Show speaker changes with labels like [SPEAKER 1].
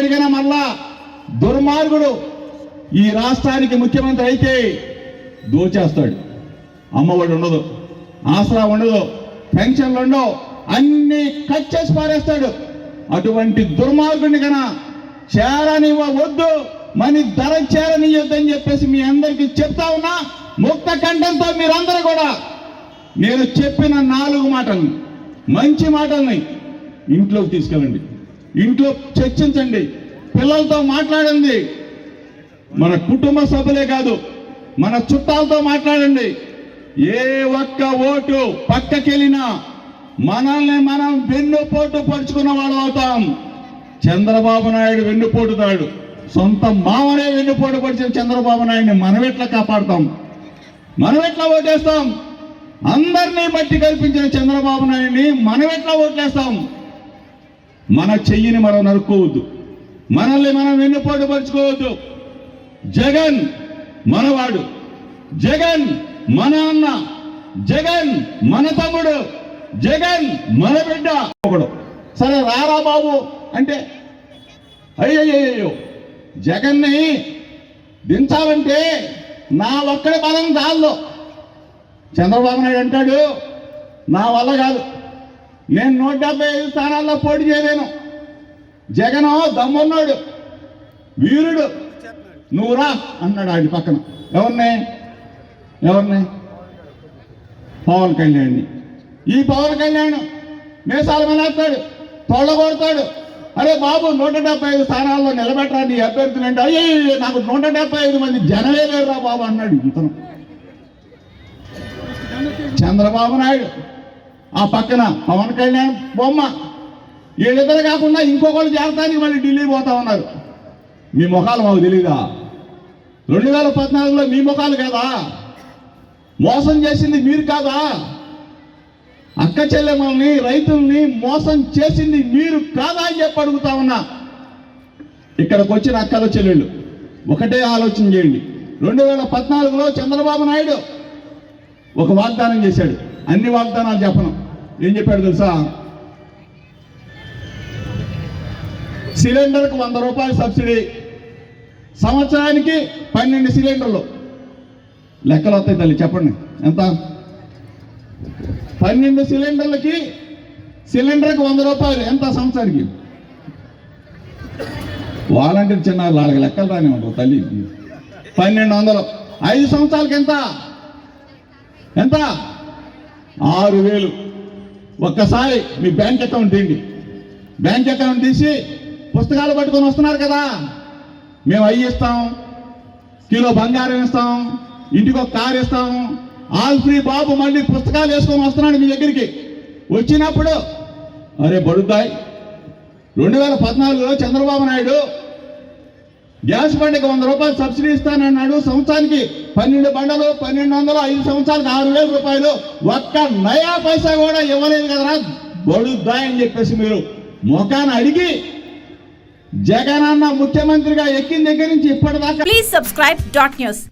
[SPEAKER 1] అడిగిన మళ్ళా దుర్మార్గుడు ఈ రాష్ట్రానికి ముఖ్యమంత్రి అయితే దోచేస్తాడు. అమ్మఒడి ఉండదు ఆసరా ఉండదు పెన్షన్లు ఉండవు అన్ని కట్ చేసి పారేస్తాడు. అటువంటి దుర్మార్గుడిని కన చేరనివ్వ వద్దు మని ధర చేరనియొద్దని చెప్పేసి మీ అందరికీ చెప్తా ఉన్నా ముక్త కంఠంతో మీరందరూ కూడా నేను చెప్పిన నాలుగు మాటల్ని మంచి మాటల్ని ఇంట్లోకి తీసుకెళ్ళండి. ఇంట్లో చర్చించండి పిల్లలతో మాట్లాడండి. మన కుటుంబ సభ్యులే కాదు మన చుట్టాలతో మాట్లాడండి. ఏ ఒక్క ఓటు పక్కకెళ్ళినా మనల్ని మనం వెన్నుపోటు పరుచుకున్న వాళ్ళు అవుతాం. చంద్రబాబు నాయుడు వెన్నుపోటుతాడు. సొంత మామనే వెన్నుపోటు పరిచిన చంద్రబాబు నాయుడిని మనం ఎట్లా కాపాడుతాం? మనం ఎట్లా ఓటేస్తాం? అందరినీ బట్టి కల్పించిన చంద్రబాబు నాయుడిని మనం ఎట్లా ఓట్లేస్తాం? మన చెయ్యిని మనం నరుక్కోవద్దు. మనల్ని మనం వెన్నుపోటు పరుచుకోవద్దు. జగన్ మనవాడు. జగన్ మన అన్న. జగన్ మన తమ్ముడు. జగన్ మన బిడ్డ. ఒకడు. సరే రారా బాబు. అంటే అయ్యయ్యో జగన్ని దించాలంటే నా ఒక్కడి బలం చాలు. చంద్రబాబు నాయుడు అంటాడు నా వల్ల కాదు. నేను నూట డెబ్బై ఐదు స్థానాల్లో పోటీ చేయలేను. జగన్ దమ్మున్నాడు వీరుడు. నువ్వు రా అన్నాడు ఆయన పక్కన. ఎవరిని? ఎవరిని? పవన్ కళ్యాణ్ని. ఈ పవన్ కళ్యాణ్ మేసాలు మనేస్తాడు కొడతాడు. అరే బాబు నూట డెబ్బై ఐదు స్థానాల్లో నిలబెట్టరాని అభ్యర్థులు అంటే అయ్యే నాకు నూట డెబ్బై ఐదు మంది జనమే లేరురా బాబు అన్నాడు ఇతను. చంద్రబాబు నాయుడు. ఆ పక్కన పవన్ కళ్యాణ్ బొమ్మ. వీళ్ళిద్దరు కాకుండా ఇంకొకళ్ళు చేరతానికి మళ్ళీ ఢిల్లీ పోతా ఉన్నారు. మీ ముఖాలు మాకు తెలీదా? రెండు వేల పద్నాలుగులో మీ ముఖాలు కదా? మోసం చేసింది మీరు కాదా? అక్క చెల్లెమ్మల్ని రైతుల్ని మోసం చేసింది మీరు కాదా అని చెప్పి అడుగుతా ఉన్నా. ఇక్కడికి వచ్చిన అక్కల చెల్లెళ్ళు ఒకటే ఆలోచన చేయండి. రెండు వేల పద్నాలుగులో చంద్రబాబు నాయుడు ఒక వాగ్దానం చేశాడు. అన్ని వాగ్దానాలు చెప్పను. ఏం చెప్పాడు తెలుసా? సిలిండర్కు వంద రూపాయలు సబ్సిడీ. సంవత్సరానికి పన్నెండు సిలిండర్లు. లెక్కలు వస్తాయి తల్లి చెప్పండి. ఎంత? పన్నెండు సిలిండర్లకి సిలిండర్కి వంద రూపాయలు ఎంత సంవత్సరానికి? వాలంటీర్ చిన్న వాళ్ళకి లెక్కలు రాని ఉంటారు తల్లి. పన్నెండు వందలు. ఐదు సంవత్సరాలకి ఎంత? ఎంత? ఆరు వేలు. ఒక్కసారి మీ బ్యాంక్ అకౌంట్ ఏంటి బ్యాంక్ అకౌంట్ తీసి పుస్తకాలు పట్టుకొని వస్తున్నారు కదా. మేము అయ్యి ఇస్తాం కిలో బంగారం ఇస్తాం ఇంటికి ఒక కారు ఇస్తాం. ఆల్ ఫ్రీ బాబు మళ్ళీ పుస్తకాలు వేసుకొని వస్తున్నాడు మీ దగ్గరికి. వచ్చినప్పుడు అరే బడుద్దాయ్ రెండు వేల పద్నాలుగులో చంద్రబాబు నాయుడు గ్యాస్ బండికి వంద రూపాయలు సబ్సిడీ ఇస్తానన్నాడు సంవత్సరానికి పన్నెండు బండలు పన్నెండు వందలు ఐదు సంవత్సరాలకు ఆరు వేల రూపాయలు. ఒక్క నయా పైసా కూడా ఇవ్వలేదు కదరా. బడుద్దా అని చెప్పేసి మీరు ముఖాన్ని అడిగి జగనన్న ముఖ్యమంత్రిగా ఎక్కిన దగ్గర నుంచి ఇప్పటిదాకా
[SPEAKER 2] ప్లీజ్ సబ్స్క్రైబ్ డాట్ న్యూస్